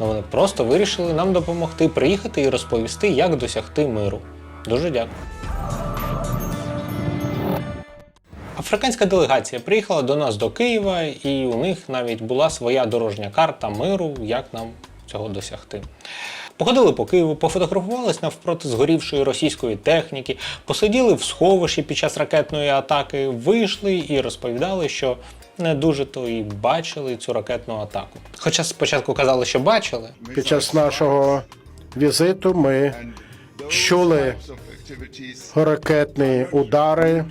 Ну, вони просто вирішили нам допомогти приїхати і розповісти, як досягти миру. Дуже дякую. Африканська делегація приїхала до нас до Києва, і у них навіть була своя дорожня карта миру, як нам цього досягти. Походили по Києву, пофотографувались навпроти згорівшої російської техніки, посиділи в сховищі під час ракетної атаки, вийшли і розповідали, що не дуже то і бачили цю ракетну атаку. Хоча спочатку казали, що бачили, Під час нашого візиту ми чули ракетні удари.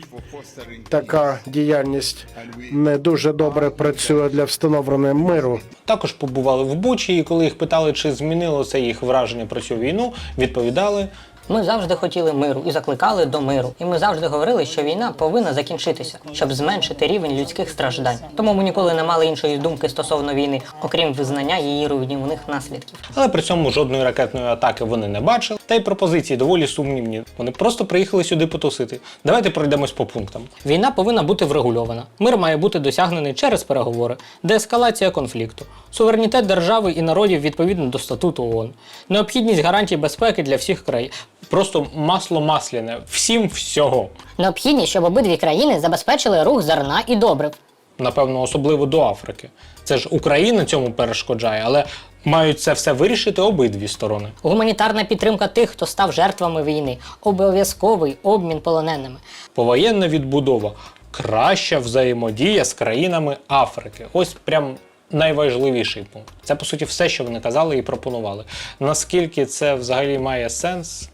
Така діяльність не дуже добре працює для встановлення миру. Також побували в Бучі, і коли їх питали, чи змінило це їх враження про цю війну, відповідали: Ми завжди хотіли миру і закликали до миру. І ми завжди говорили, що війна повинна закінчитися, щоб зменшити рівень людських страждань. Тому ми ніколи не мали іншої думки стосовно війни, окрім визнання її руйнівних наслідків. але при цьому жодної ракетної атаки вони не бачили. Та й пропозиції доволі сумнівні. Вони просто приїхали сюди потусити. Давайте пройдемось по пунктам. Війна повинна бути врегульована. Мир має бути досягнений через переговори, деескалація конфлікту, суверенітет держави і народів відповідно до статуту ООН, необхідність гарантій безпеки для всіх країн. Просто масло масляне, всім всього. Необхідність, щоб обидві країни забезпечили рух зерна і добрив. напевно, особливо до Африки. Це ж Україна цьому перешкоджає, але мають це все вирішити обидві сторони. Гуманітарна підтримка тих, хто став жертвами війни, обов'язковий обмін полоненими. Повоєнна відбудова, краща взаємодія з країнами Африки. Ось прям. Найважливіший пункт. Це по суті все, що вони казали і пропонували. Наскільки це взагалі має сенс,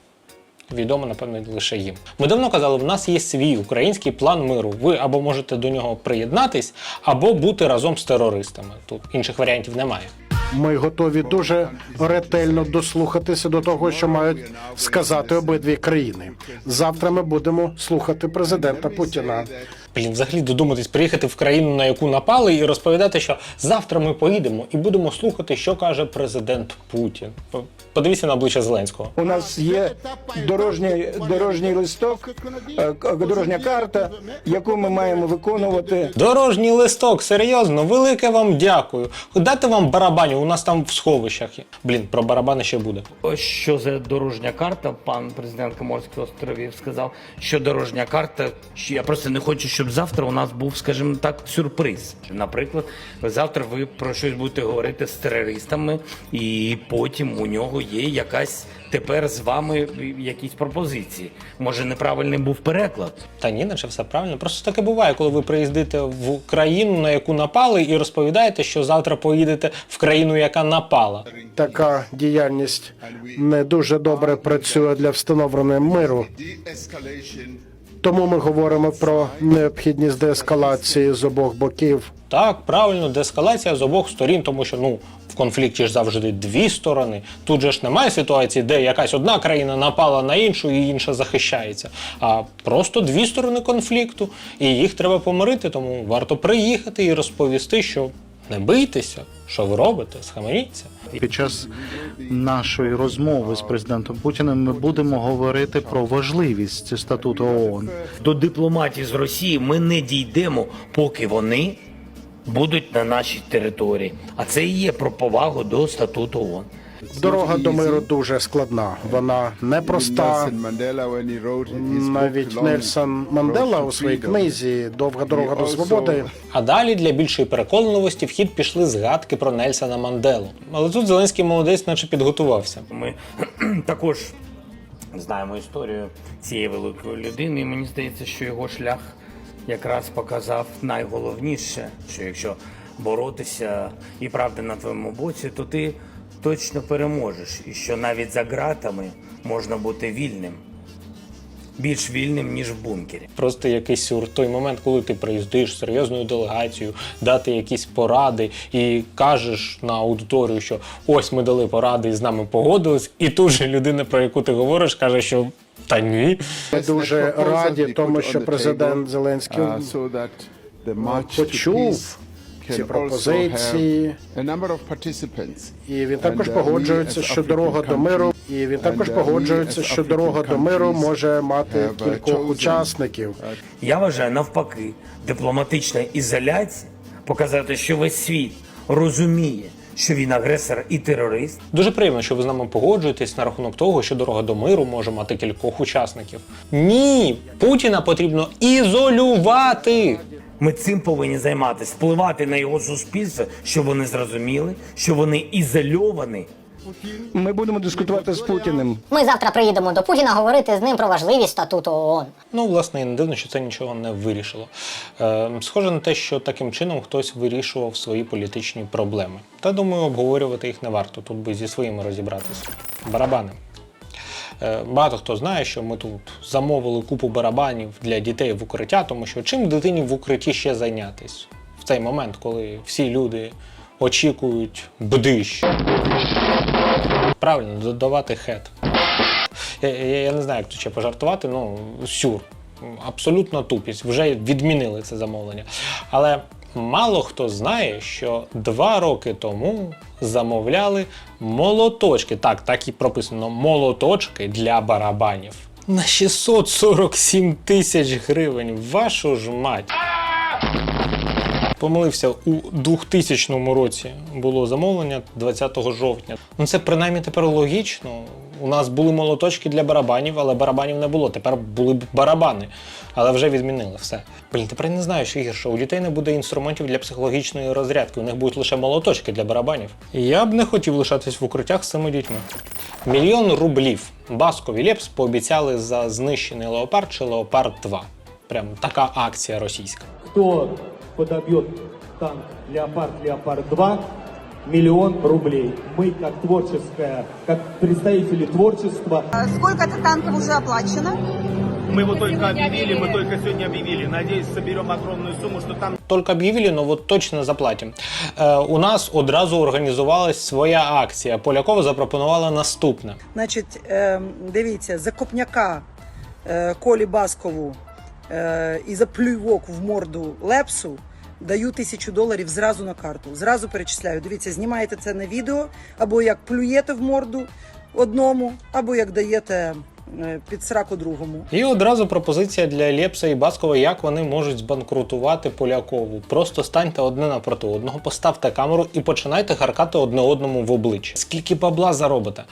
відомо, напевно, лише їм. Ми давно казали, в нас є свій український план миру. Ви або можете до нього приєднатись, або бути разом з терористами. Тут інших варіантів немає. Ми готові дуже ретельно дослухатися до того, що мають сказати обидві країни. Завтра ми будемо слухати президента Путіна. Блін, взагалі додуматись приїхати в країну, на яку напали, і розповідати, що завтра ми поїдемо і будемо слухати, що каже президент Путін. Подивіться на обличчя Зеленського. У нас є дорожній, дорожній листок, е, дорожня карта, яку ми маємо виконувати. Дорожній листок, серйозно, велике вам дякую. Дати вам барабанів, у нас там в сховищах є. Блін, про барабани ще буде. Що за дорожня карта? Пан президент Коморських островів сказав, що дорожня карта. Я просто не хочу, щоб завтра у нас був, скажімо так, сюрприз. Наприклад, завтра ви про щось будете говорити з терористами, і потім у нього є якась тепер з вами якісь пропозиції. Може, неправильний був переклад. Та ні, наче все правильно. Просто таке буває, коли ви приїздите в країну, на яку напали, і розповідаєте, що завтра поїдете в країну, яка напала. Така діяльність не дуже добре працює для встановлення миру. Тому ми говоримо про необхідність деескалації з обох боків. Так, правильно, деескалація з обох сторін, тому що ну в конфлікті ж завжди дві сторони. Тут же ж немає ситуації, де якась одна країна напала на іншу і інша захищається. А просто дві сторони конфлікту, і їх треба помирити. Тому варто приїхати і розповісти, що не бийтеся, що ви робите, схаменіться. Під час нашої розмови з президентом Путіним ми будемо говорити про важливість статуту ООН. До дипломатів з Росії ми не дійдемо, поки вони будуть на нашій території. А це і є про повагу до статуту ООН. Дорога до миру дуже складна. Вона непроста. Навіть Нельсон Мандела у своїй книзі Довга дорога до свободи А далі для більшої переконливості в хід пішли згадки про Нельсона Манделу. Але тут Зеленський молодець, наче підготувався. Ми також знаємо історію цієї великої людини, і мені здається, що його шлях якраз показав найголовніше, що якщо боротися і правда на твоєму боці, то ти точно переможеш. І що навіть за ґратами можна бути вільним, більш вільним, ніж в бункері. Просто якийсь сюр. Той момент, коли ти приїздиш з серйозною делегацією, дати якісь поради і кажеш на аудиторію, що ось ми дали поради і з нами погодились, і тут же людина, про яку ти говориш, каже, що та ні. Ми дуже раді тому, що президент Зеленський почув ці пропозиції, і він також погоджується, що дорога до миру, і він також погоджується, що дорога до миру може мати кількох учасників. Я вважаю навпаки, дипломатична ізоляція показати, що весь світ розуміє, що він агресор і терорист. Дуже приємно, що ви з нами погоджуєтесь на рахунок того, що дорога до миру може мати кількох учасників. Ні, Путіна потрібно ізолювати. Ми цим повинні займатися, впливати на його суспільство, щоб вони зрозуміли, що вони ізольовані. Ми будемо дискутувати з Путіним. Ми завтра приїдемо до Путіна говорити з ним про важливість статуту ООН. Ну, власне, і не дивно, що це нічого не вирішило. Е, схоже на те, що таким чином хтось вирішував свої політичні проблеми. Та думаю, обговорювати їх не варто. Тут би зі своїми розібратися. Барабани. Е, Багато хто знає, що ми тут замовили купу барабанів для дітей в укриття, тому що чим дитині в укритті ще зайнятися в цей момент, коли всі люди очікують бдищ. Правильно, додавати хет. Я, я, я не знаю, як тут ще пожартувати, ну, сюр. Абсолютно тупість. Вже відмінили це замовлення. Але мало хто знає, що два роки тому замовляли молоточки. Так, так і прописано молоточки для барабанів. На 647 тисяч гривень. Вашу ж мать. Помилився у 2000 році було замовлення 20 жовтня. Ну це принаймні тепер логічно. У нас були молоточки для барабанів, але барабанів не було. Тепер були б барабани, але вже відмінили все. Блін, тепер не знаю, що гірше. У дітей не буде інструментів для психологічної розрядки. У них будуть лише молоточки для барабанів. Я б не хотів лишатись в укриттях з цими дітьми. Мільйон рублів Баскові Лепс пообіцяли за знищений леопард чи леопард 2. Прям така акція російська. кто подобьет танк «Леопард», «Леопард-2», миллион рублей. Мы, как творческая, как представители творчества, Сколько-то танков уже оплачено. Мы его только объявили, мы только сегодня объявили. Надеюсь, соберем огромную сумму, что там Только об'явили, ну от точно заплатимо. Е, у нас одразу організувалась своя акція. Полякова запропонувала наступне. Значить, е, дивіться, за копняка е, Колі Баскову е, і за плювок в морду Лепсу даю тисячу доларів зразу на карту. Зразу перечисляю. Дивіться, знімаєте це на відео, або як плюєте в морду одному, або як даєте е, під сраку другому. І одразу пропозиція для Лєпса і Баскова, як вони можуть збанкрутувати Полякову. Просто станьте одне напроти одного, поставте камеру і починайте харкати одне одному в обличчя. Скільки бабла заробите?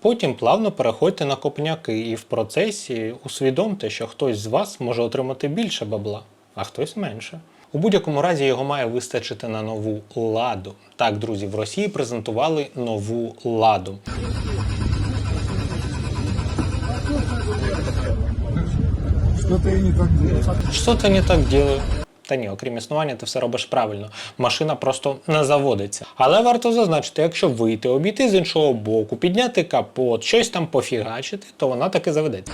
Потім плавно переходьте на копняки, і в процесі усвідомте, що хтось з вас може отримати більше бабла, а хтось менше. У будь-якому разі його має вистачити на нову ладу. Так, друзі, в Росії презентували нову ладу. Що ти не так делаю? Та ні, окрім існування, ти все робиш правильно. Машина просто не заводиться. Але варто зазначити, якщо вийти, обійти з іншого боку, підняти капот, щось там пофігачити, то вона таки заведеться.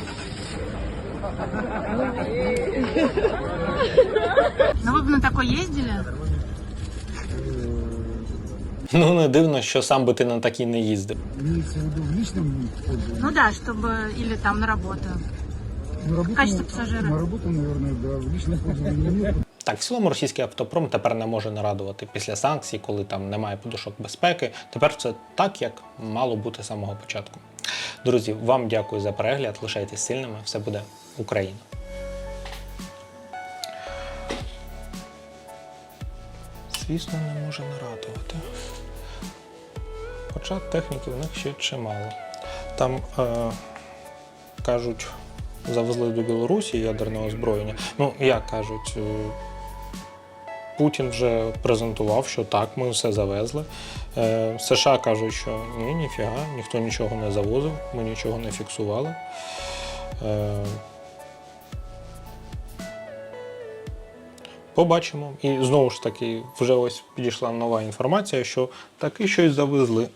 Ну ви б на такой їздили? Ну не дивно, що сам би ти на такій не їздив. Ну да, щоб или там на роботу. В качестве пасажира. Так, в цілому російський автопром тепер не може нарадувати після санкцій, коли там немає подушок безпеки. Тепер це так, як мало бути з самого початку. Друзі, вам дякую за перегляд. Лишайтесь сильними, все буде Україна. Звісно, не може нарадувати. Хоча техніки в них ще чимало. Там е, кажуть, завезли до Білорусі ядерне озброєння. Ну, як кажуть, е, Путін вже презентував, що так, ми все завезли. Е, США кажуть, що ні, ніфіга, ніхто нічого не завозив, ми нічого не фіксували. Е, Побачимо. І знову ж таки, вже ось підійшла нова інформація, що таки щось завезли.